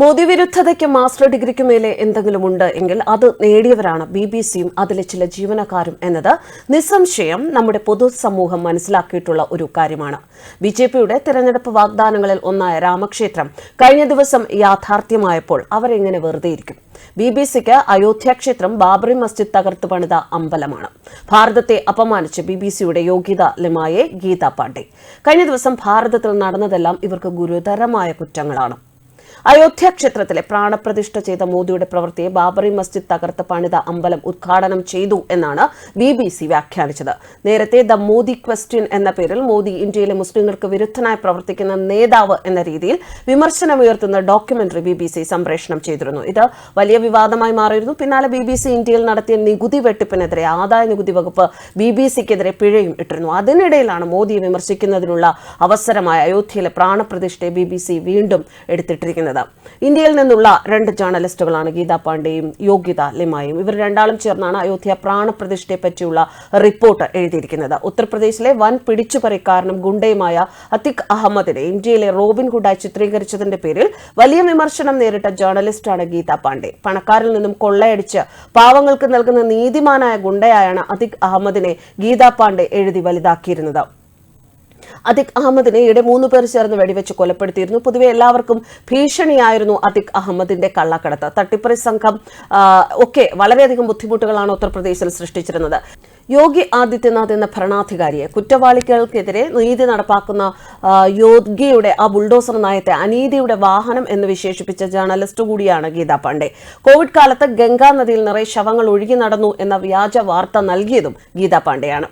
Modi വിരുദ്ധതയ്ക്ക് master ഡിഗ്രിക്ക് മേലെ എന്തെങ്കിലും ഉണ്ട് എങ്കിൽ അത് നേടിയവരാണ് ബി ബി സിയും അതിലെ ചില ജീവനക്കാരും എന്നത് നിസ്സംശയം നമ്മുടെ പൊതുസമൂഹം മനസ്സിലാക്കിയിട്ടുള്ള ഒരു കാര്യമാണ്. ബി ജെ പിയുടെ തെരഞ്ഞെടുപ്പ് വാഗ്ദാനങ്ങളിൽ ഒന്നായ രാമക്ഷേത്രം കഴിഞ്ഞ ദിവസം യാഥാർത്ഥ്യമായപ്പോൾ അവരെങ്ങനെ വെറുതെയിരിക്കും? ബി ബി സിക്ക് അയോധ്യ ക്ഷേത്രം ബാബറി മസ്ജിദ് തകർത്ത് പണിത അമ്പലമാണ്. ഭാരതത്തെ അപമാനിച്ച് ബി ബി സിയുടെ യോഗ്യത ലിമായെ ഗീത പാണ്ഡെ. കഴിഞ്ഞ ദിവസം ഭാരതത്തിൽ നടന്നതെല്ലാം ഇവർക്ക് ഗുരുതരമായ കുറ്റങ്ങളാണ്. അയോധ്യ ക്ഷേത്രത്തിലെ പ്രാണപ്രതിഷ്ഠ ചെയ്ത മോദിയുടെ പ്രവൃത്തിയെ ബാബറി മസ്ജിദ് തകർത്ത് പണിത അമ്പലം ഉദ്ഘാടനം ചെയ്തു എന്നാണ് ബി ബി സി വ്യാഖ്യാനിച്ചത്. നേരത്തെ ദ മോദി ക്വസ്റ്റ്യൻ എന്ന പേരിൽ മോദി ഇന്ത്യയിലെ മുസ്ലിങ്ങൾക്ക് വിരുദ്ധനായി പ്രവർത്തിക്കുന്ന നേതാവ് എന്ന രീതിയിൽ വിമർശനമുയർത്തുന്ന ഡോക്യുമെന്ററി ബി ബി സി സംപ്രേഷണം ചെയ്തിരുന്നു. ഇത് വലിയ വിവാദമായി മാറിയിരുന്നു. പിന്നാലെ ബി ബി സി ഇന്ത്യയിൽ നടത്തിയ നികുതി വെട്ടിപ്പിനെതിരെ ആദായ നികുതി വകുപ്പ് ബി ബി സിക്കെതിരെ പിഴയും ഇട്ടിരുന്നു. അതിനിടയിലാണ് മോദിയെ വിമർശിക്കുന്നതിനുള്ള അവസരമായ അയോധ്യയിലെ പ്രാണപ്രതിഷ്ഠയെ ബി ബി സി വീണ്ടും എടുത്തിട്ടിരിക്കുന്നത്. ഇന്ത്യയിൽ നിന്നുള്ള രണ്ട് ജേർണലിസ്റ്റുകളാണ് ഗീതാ പാണ്ഡെയും യോഗ്യത ലിമായും. ഇവർ രണ്ടാളും ചേർന്നാണ് അയോധ്യ പ്രാണപ്രതിഷ്ഠയെ പറ്റിയുള്ള റിപ്പോർട്ട് എഴുതിയിരിക്കുന്നത്. ഉത്തർപ്രദേശിലെ വൻ പിടിച്ചുപറിക്കാരനും ഗുണ്ടയുമായ അത്തിക് അഹമ്മദിനെ ഇന്ത്യയിലെ റോബിൻഹുഡായി ചിത്രീകരിച്ചതിന്റെ പേരിൽ വലിയ വിമർശനം നേരിട്ട ജേർണലിസ്റ്റാണ് ഗീതാ പാണ്ഡെ. പണക്കാരിൽ നിന്നും കൊള്ളയടിച്ച് പാവങ്ങൾക്ക് നൽകുന്ന നീതിമാനായ ഗുണ്ടയായാണ് അതിക് അഹമ്മദിനെ ഗീതാ പാണ്ഡെ എഴുതി വലുതാക്കിയിരുന്നത്. അതിക് അഹമ്മദിനെ ഈയിടെ മൂന്ന് പേർ ചേർന്ന് വെടിവെച്ച് കൊലപ്പെടുത്തിയിരുന്നു. പൊതുവെ എല്ലാവർക്കും ഭീഷണിയായിരുന്നു അതിക് അഹമ്മദിന്റെ കള്ളക്കടത്ത്. തട്ടിപ്പറി സംഘം ഒക്കെ വളരെയധികം ബുദ്ധിമുട്ടുകളാണ് ഉത്തർപ്രദേശിൽ സൃഷ്ടിച്ചിരുന്നത്. യോഗി ആദിത്യനാഥ് എന്ന ഭരണാധികാരിയെ കുറ്റവാളികൾക്കെതിരെ നീതി നടപ്പാക്കുന്ന യോഗിയുടെ ആ ബുൾഡോസർ നയത്തെ അനീതിയുടെ വാഹനം എന്ന് വിശേഷിപ്പിച്ച ജേർണലിസ്റ്റ് കൂടിയാണ് ഗീത പാണ്ഡെ. കോവിഡ് കാലത്ത് ഗംഗാ നദിയിൽ നിറയെ ശവങ്ങൾ ഒഴുകി നടന്നു എന്ന വ്യാജ വാർത്ത നൽകിയതും ഗീത പാണ്ഡെയാണ്.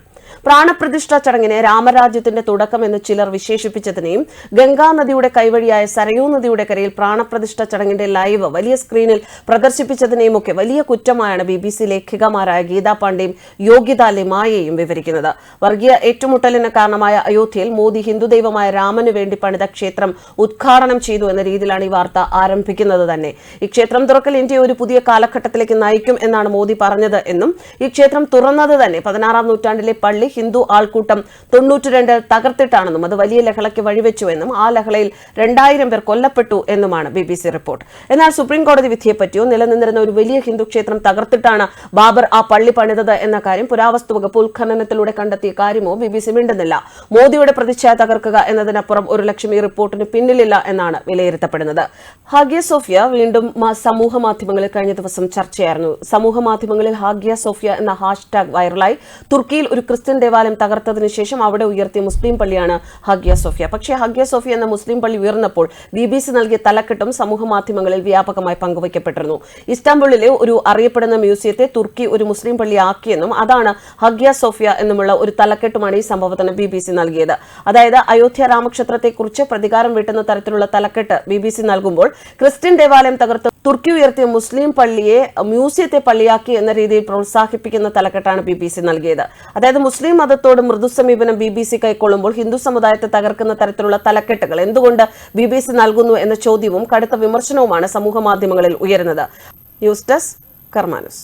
പ്രാണപ്രതിഷ്ഠാ ചടങ്ങിനെ രാമരാജ്യത്തിന്റെ തുടക്കം എന്ന് ചിലർ വിശേഷിപ്പിച്ചതിനെയും ഗംഗാ നദിയുടെ കൈവഴിയായ സരയൂ നദിയുടെ കരയിൽ പ്രാണപ്രതിഷ്ഠ ചടങ്ങിന്റെ ലൈവ് വലിയ സ്ക്രീനിൽ പ്രദർശിപ്പിച്ചതിനെയും ഒക്കെ വലിയ കുറ്റമായാണ് ബി ബി സി ലേഖികമാരായ ഗീതാ പാണ്ഡെയും യോഗ്യത ലിമായയും വിവരിക്കുന്നത്. വർഗീയ ഏറ്റുമുട്ടലിന് കാരണമായ അയോധ്യയിൽ മോദി ഹിന്ദുദൈവമായ രാമനു വേണ്ടി പണിത ക്ഷേത്രം ഉദ്ഘാടനം ചെയ്തു എന്ന രീതിയിലാണ് ഈ വാർത്ത ആരംഭിക്കുന്നത് തന്നെ. ഈ ക്ഷേത്രം തുറക്കൽ ഇന്ത്യയെ ഒരു പുതിയ കാലഘട്ടത്തിലേക്ക് നയിക്കും എന്നാണ് മോദി പറഞ്ഞത് എന്നും ഈ ക്ഷേത്രം തുറന്നത് തന്നെ പതിനാറാം നൂറ്റാണ്ടിലെ പള്ളി ഹിന്ദു ആൾക്കൂട്ടം തൊണ്ണൂറ്റിരണ്ട് തകർത്തിട്ടാണെന്നും അത് വലിയ ലഹളയ്ക്ക് വഴിവെച്ചുവെന്നും ആ ലഹളയിൽ രണ്ടായിരം പേർ കൊല്ലപ്പെട്ടു എന്നുമാണ് ബി ബി സി റിപ്പോർട്ട്. എന്നാൽ സുപ്രീംകോടതി വിധിയെപ്പറ്റിയോ നിലനിന്നിരുന്ന ഒരു വലിയ ഹിന്ദു ക്ഷേത്രം തകർത്തിട്ടാണ് ബാബർ ആ പള്ളി പണിതത് എന്ന കാര്യം പുരാവസ്തു വകുപ്പ് ഉത്ഖനനത്തിലൂടെ കണ്ടെത്തിയ കാര്യമോ ബി ബി സി മിണ്ടുന്നില്ല. മോദിയുടെ പ്രതിച്ഛായ തകർക്കുക എന്നതിനപ്പുറം ഒരു ലക്ഷം ഈ റിപ്പോർട്ടിന് പിന്നിലില്ല എന്നാണ് വിലയിരുത്തപ്പെടുന്നത്. ഹാഗിയ സോഫിയ വീണ്ടും സമൂഹ മാധ്യമങ്ങളിൽ കഴിഞ്ഞ ദിവസം ചർച്ചയായിരുന്നു. സമൂഹ മാധ്യമങ്ങളിൽ ഹാഗിയ സോഫിയ എന്ന ഹാഷ്ടാഗ് വൈറലായി. തുർക്കിയിൽ ഒരു ക്രിസ്ത്യൻ ദേവാലയം തകർത്തതിനു ശേഷം അവിടെ ഉയർത്തിയ മുസ്ലിം പള്ളിയാണ് ഹഗ്യ സോഫിയ. പക്ഷേ ഹഗ്യ സോഫിയ എന്ന മുസ്ലിം പള്ളി ഉയർന്നപ്പോൾ ബി ബി സി നൽകിയ തലക്കെട്ടും സമൂഹ മാധ്യമങ്ങളിൽ വ്യാപകമായി പങ്കുവയ്ക്കപ്പെട്ടിരുന്നു. ഇസ്താംബുളിലെ ഒരു അറിയപ്പെടുന്ന മ്യൂസിയത്തെ തുർക്കി ഒരു മുസ്ലിം പള്ളി ആക്കിയെന്നും അതാണ് ഹഗ്യ സോഫിയ എന്നുമുള്ള ഒരു തലക്കെട്ടുമാണ് ഈ സംഭവത്തിന് ബി ബി സി നൽകിയത്. അതായത് അയോധ്യ രാമക്ഷേത്രത്തെക്കുറിച്ച് പ്രതികാരം വീട്ടുന്ന തരത്തിലുള്ള തലക്കെട്ട് ബി ബി സി നൽകുമ്പോൾ ക്രിസ്ത്യൻ ദേവാലയം തകർത്ത് തുർക്കി ഉയർത്തിയ മുസ്ലിം പള്ളിയെ മ്യൂസിയത്തെ പള്ളിയാക്കി എന്ന രീതിയിൽ പ്രോത്സാഹിപ്പിക്കുന്ന തലക്കെട്ടാണ് ബി ബി സി നൽകിയത്. അതായത് മുസ്ലിം മതത്തോട് മൃദു സമീപനം ബി ബി സി കൈക്കൊള്ളുമ്പോൾ ഹിന്ദു സമുദായത്തെ തകർക്കുന്ന തരത്തിലുള്ള തലക്കെട്ടുകൾ എന്തുകൊണ്ട് ബി ബി സി നൽകുന്നു എന്ന ചോദ്യവും കടുത്ത വിമർശനവുമാണ് സമൂഹ മാധ്യമങ്ങളിൽ ഉയരുന്നത്. News desk കർമാനസ്.